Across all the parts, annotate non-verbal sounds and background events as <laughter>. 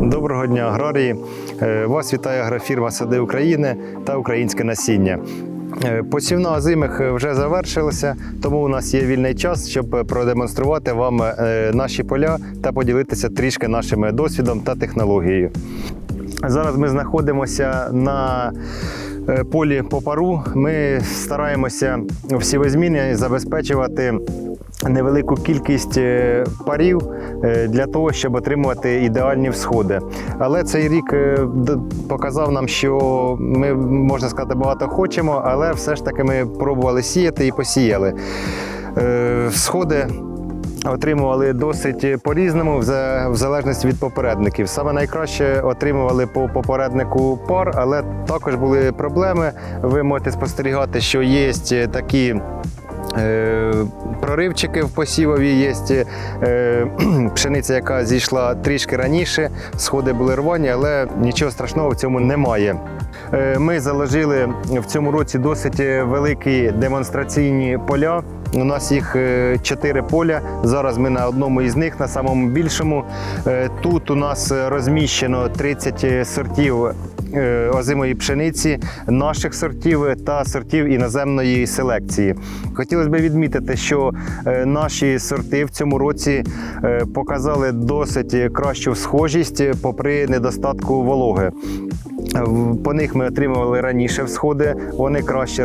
Доброго дня, аграрії! Е, Вас вітає агрофірма Сади України та українське насіння. Е, Посівна озимих вже завершилася, тому у нас є вільний час, щоб продемонструвати вам е, наші поля та поділитися трішки нашим досвідом та технологією. Зараз ми знаходимося на е, полі попару. Ми стараємося в сівозміні забезпечувати невелику кількість е, парів е, для того, щоб отримувати ідеальні всходи. Але цей рік показав нам, що ми можна сказати багато хочемо, але все ж таки ми пробували сіяти і посіяли. Всходи отримували досить по-різному, в залежності від попередників. Саме найкраще отримували по попереднику пар, але також були проблеми. Ви можете спостерігати, що є такі. Е, Проривчики в посівові є е, <clears throat> пшениця, яка зійшла трішки раніше, сходи були рвані, але нічого страшного в цьому немає. Е, Ми заложили в цьому році досить великі демонстраційні поля. У нас їх чотири поля. Зараз ми на одному із них, на самому більшому. Тут у нас розміщено 30 сортів озимої пшениці, наших сортів та сортів іноземної селекції. Хотілося б відмітити, що е, наші сорти в цьому році е, показали досить кращу схожість е, попри недостатку вологи. По них ми отримували раніше всходи, вони краще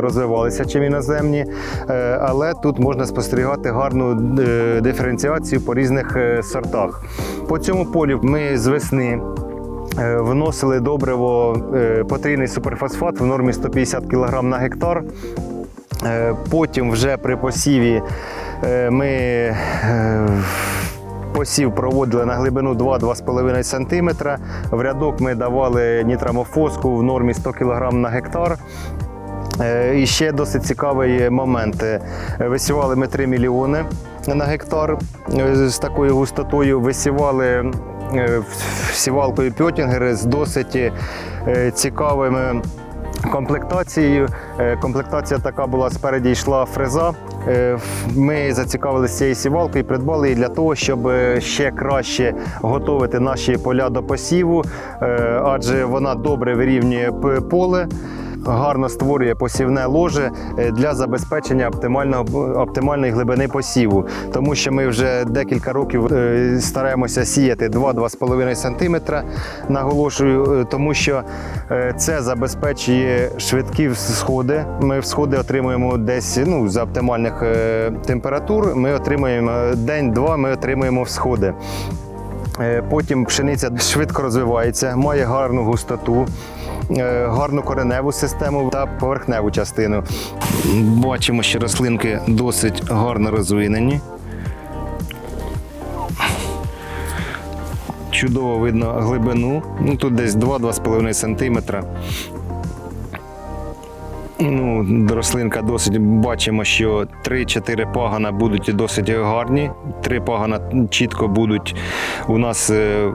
розвивалися, ніж іноземні. Е, Але тут можна спостерігати гарну е, диференціацію по різних е, сортах. По цьому полю ми з весни. Е, Вносили добриво е, потрійний суперфосфат в нормі 150 кг на гектар. Е, Потім вже при посіві ми посів проводили на глибину 2-2,5 см. В рядок ми давали нітрамофоску в нормі 100 кг на гектар. І ще досить цікавий момент. Висівали ми 3 мільйони на гектар з такою густотою. Висівали сівалкою Пьотінгер з досить е, цікавими комплектацією. Е, Комплектація така була спереді йшла фреза. Е, Ми зацікавилися цією сівалкою і придбали її для того, щоб е, ще краще готувати наші поля до посіву, е, адже вона добре вирівнює поле. Гарно створює посівне ложе е, для забезпечення оптимальної глибини посіву, тому що ми вже декілька років е, стараємося сіяти 2-2,5 см, наголошую, е, тому що це забезпечує швидкі сходи. Ми всходи отримуємо десь ну, за оптимальних температур. Ми отримуємо день-два, ми отримуємо всходи. Потім пшениця швидко розвивається, має гарну густоту, гарну кореневу систему та поверхневу частину. Бачимо, що рослинки досить гарно розвинені. Чудово видно глибину. Ну, тут десь 2-2,5 см. Ну, рослинка досить бачимо, що 3-4 пагана будуть досить гарні. Три пагана чітко будуть у нас е,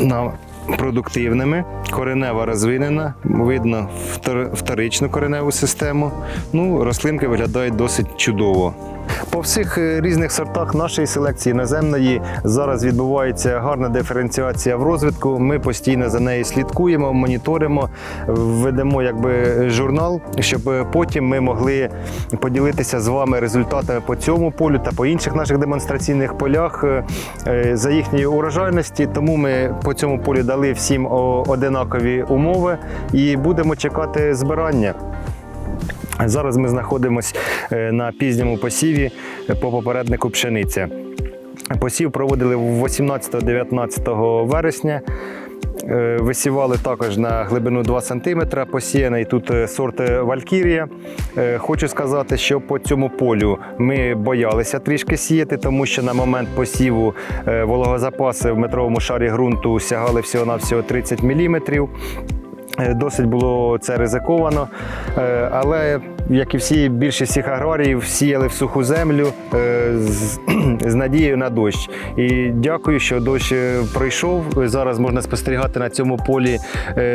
на продуктивними. Коренева розвинена, видно втор- вторичну кореневу систему. Ну, рослинки виглядають досить чудово. По всіх е, різних сортах нашої селекції наземної зараз відбувається гарна диференціація в розвитку. Ми постійно за нею слідкуємо, моніторимо, ведемо якби журнал, щоб е, потім ми могли поділитися з вами результатами по цьому полю та по інших наших демонстраційних полях е, за їхньої урожайності. Тому ми по цьому полю дали всім одинакові умови і будемо чекати збирання. Зараз ми знаходимося на пізньому посіві е, по попереднику пшениця. Посів проводили 18-19 вересня. Е, Висівали також на глибину 2 см, посіяний тут е, сорт е, Валькірія. Е, Хочу сказати, що по цьому полю ми боялися трішки сіяти, тому що на момент посіву е, вологозапаси в метровому шарі ґрунту сягали всього-навсього 30 мм. Е, Досить було це ризиковано, Е, але як і всі більшість всіх аграріїв, сіяли в суху землю е, з, <clears throat> з надією на дощ. І дякую, що дощ пройшов. Зараз можна спостерігати на цьому полі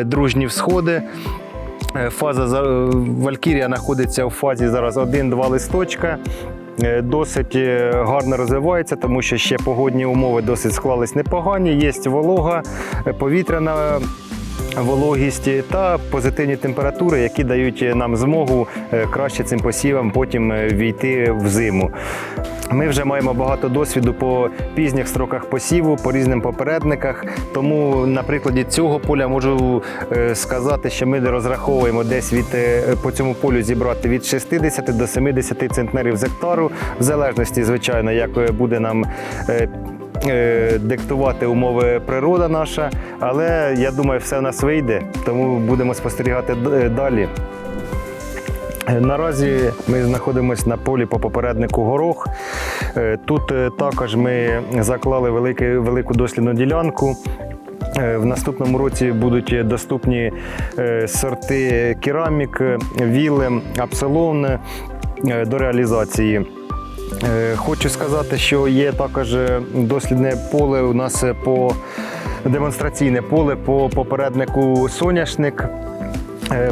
дружні всходи. Фаза за- Валькірія знаходиться в фазі зараз 1-2 листочка. досить гарно розвивається, тому що ще погодні умови досить склались непогані. Є волога, повітряна. Вологість та позитивні температури, які дають нам змогу е, краще цим посівам потім е, війти в зиму. Ми вже маємо багато досвіду по пізніх строках посіву, по різним попередниках. Тому на прикладі цього поля можу е, сказати, що ми розраховуємо десь від е, по цьому полю зібрати від 60 до 70 центнерів з гектару, в залежності, звичайно, як е, буде нам. Е, Диктувати умови природа наша, але я думаю, все в нас вийде, тому будемо спостерігати е, далі. Е, Наразі ми знаходимося на полі по попереднику горох. Тут також ми заклали велику дослідну ділянку. В наступному році будуть доступні сорти керамік, вілем, апсилон до реалізації. Е, Хочу сказати, що є також е, дослідне поле у нас е, по демонстраційне поле по попереднику соняшник.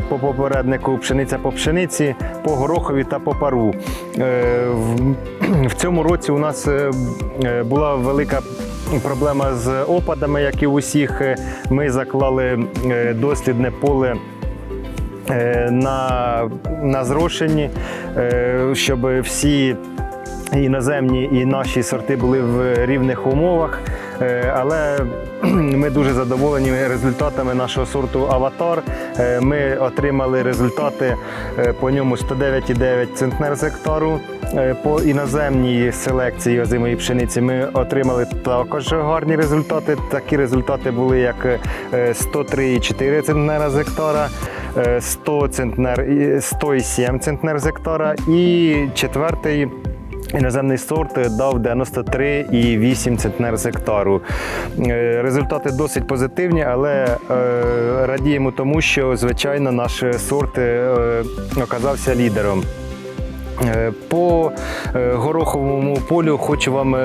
По попереднику пшениця по пшениці, по горохові та по пару. В, цьому році у нас була велика проблема з опадами, як і у всіх. Е, Ми заклали дослідне поле на, на зрошенні, щоб всі іноземні і наші сорти були в рівних умовах. Е, Але <clears throat> ми дуже задоволені результатами нашого сорту Аватар. Е, Ми отримали результати е, по ньому 109,9 центнер з гектару. По іноземній селекції озимої пшениці ми отримали також гарні результати. Такі результати були як е, 103,4 центнера з гектара, е, 100 центнер, і 107 центнер з гектара і четвертий Іноземний сорт дав 93,8 центнер з гектару. Е, Результати досить позитивні, але е, радіємо тому, що звичайно наш сорт е, оказався лідером. По гороховому полю хочу вам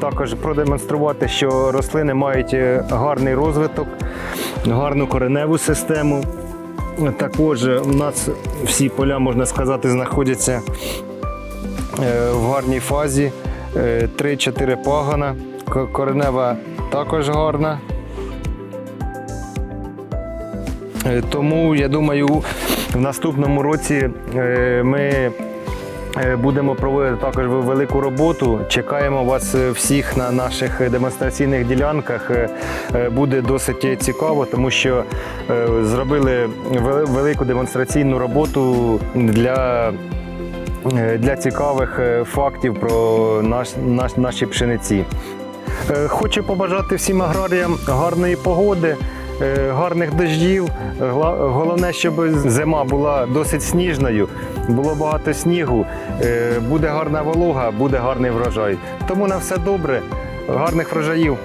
також продемонструвати, що рослини мають гарний розвиток, гарну кореневу систему. Також у нас всі поля, можна сказати, знаходяться в гарній фазі. Е, 3-4 пагона. Коренева також гарна. Е, Тому я думаю, в наступному році е, ми е, будемо проводити також велику роботу. Чекаємо вас е, всіх на наших демонстраційних ділянках. Е, е, Буде досить цікаво, тому що е, зробили велику демонстраційну роботу для е, для цікавих е, фактів про наш, наш, наші пшениці. Е, Хочу побажати всім аграріям гарної погоди, е, гарних дождів. Головне, щоб зима була досить сніжною, було багато снігу, е, буде гарна волога, буде гарний врожай. Тому на все добре, гарних врожаїв.